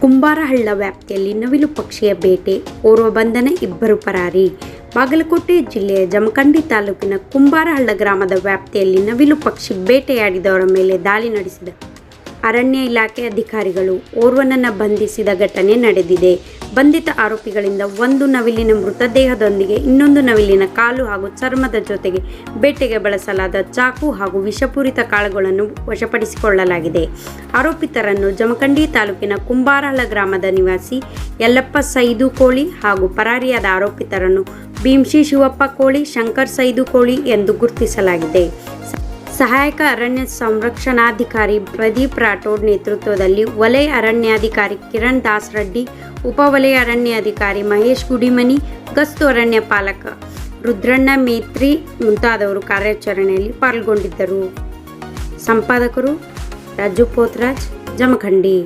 ಕುಂಬಾರಹಳ್ಳ ವ್ಯಾಪ್ತಿಯಲ್ಲಿ ನವಿಲು ಪಕ್ಷಿಯ ಬೇಟೆ, ಓರ್ವ ಬಂಧನ ಇಬ್ಬರು ಪರಾರಿ. ಬಾಗಲಕೋಟೆ ಜಿಲ್ಲೆಯ ಜಮಖಂಡಿ ತಾಲೂಕಿನ ಕುಂಬಾರಹಳ್ಳ ಗ್ರಾಮದ ವ್ಯಾಪ್ತಿಯಲ್ಲಿ ನವಿಲು ಪಕ್ಷಿ ಬೇಟೆಯಾಡಿದವರ ಮೇಲೆ ದಾಳಿ ನಡೆಸಿದ. ಅರಣ್ಯ ಇಲಾಖೆ ಅಧಿಕಾರಿಗಳು ಓರ್ವನನ್ನು ಬಂಧಿಸಿದ ಘಟನೆ ನಡೆದಿದೆ. ಬಂಧಿತ ಆರೋಪಿಗಳಿಂದ ಒಂದು ನವಿಲಿನ ಮೃತದೇಹದೊಂದಿಗೆ ಇನ್ನೊಂದು ನವಿಲಿನ ಕಾಲು ಹಾಗೂ ಚರ್ಮದ ಜೊತೆಗೆ ಬೇಟೆಗೆ ಬಳಸಲಾದ ಚಾಕು ಹಾಗೂ ವಿಷಪೂರಿತ ಕಾಳುಗಳನ್ನು ವಶಪಡಿಸಿಕೊಳ್ಳಲಾಗಿದೆ. ಆರೋಪಿತರನ್ನು ಜಮಖಂಡಿ ತಾಲೂಕಿನ ಕುಂಬಾರಹಳ ಗ್ರಾಮದ ನಿವಾಸಿ ಯಲ್ಲಪ್ಪ ಸೈದು ಕೋಳಿ ಹಾಗೂ ಪರಾರಿಯಾದ ಆರೋಪಿತರನ್ನು ಭೀಮ್ಶಿ ಶಿವಪ್ಪ ಕೋಳಿ, ಶಂಕರ್ ಸೈದು ಕೋಳಿ ಎಂದು ಗುರುತಿಸಲಾಗಿದೆ. ಸಹಾಯಕ ಅರಣ್ಯ ಸಂರಕ್ಷಣಾಧಿಕಾರಿ ಪ್ರದೀಪ್ ರಾಠೋಡ್ ನೇತೃತ್ವದಲ್ಲಿ ವಲಯ ಅರಣ್ಯಾಧಿಕಾರಿ ಕಿರಣ್ ದಾಸ್ ರೆಡ್ಡಿ ಉಪವಲಯ ಅರಣ್ಯಾಧಿಕಾರಿ ಮಹೇಶ್ ಗುಡಿಮನಿ, ಗಸ್ತು ಅರಣ್ಯ ಪಾಲಕ ರುದ್ರಣ್ಣ ಮೇತ್ರಿ ಮುಂತಾದವರು ಕಾರ್ಯಾಚರಣೆಯಲ್ಲಿ ಪಾಲ್ಗೊಂಡಿದ್ದರು. ಸಂಪಾದಕರು ರಾಜು ಪೋತ್ರಾಜ್, ಜಮಖಂಡಿ.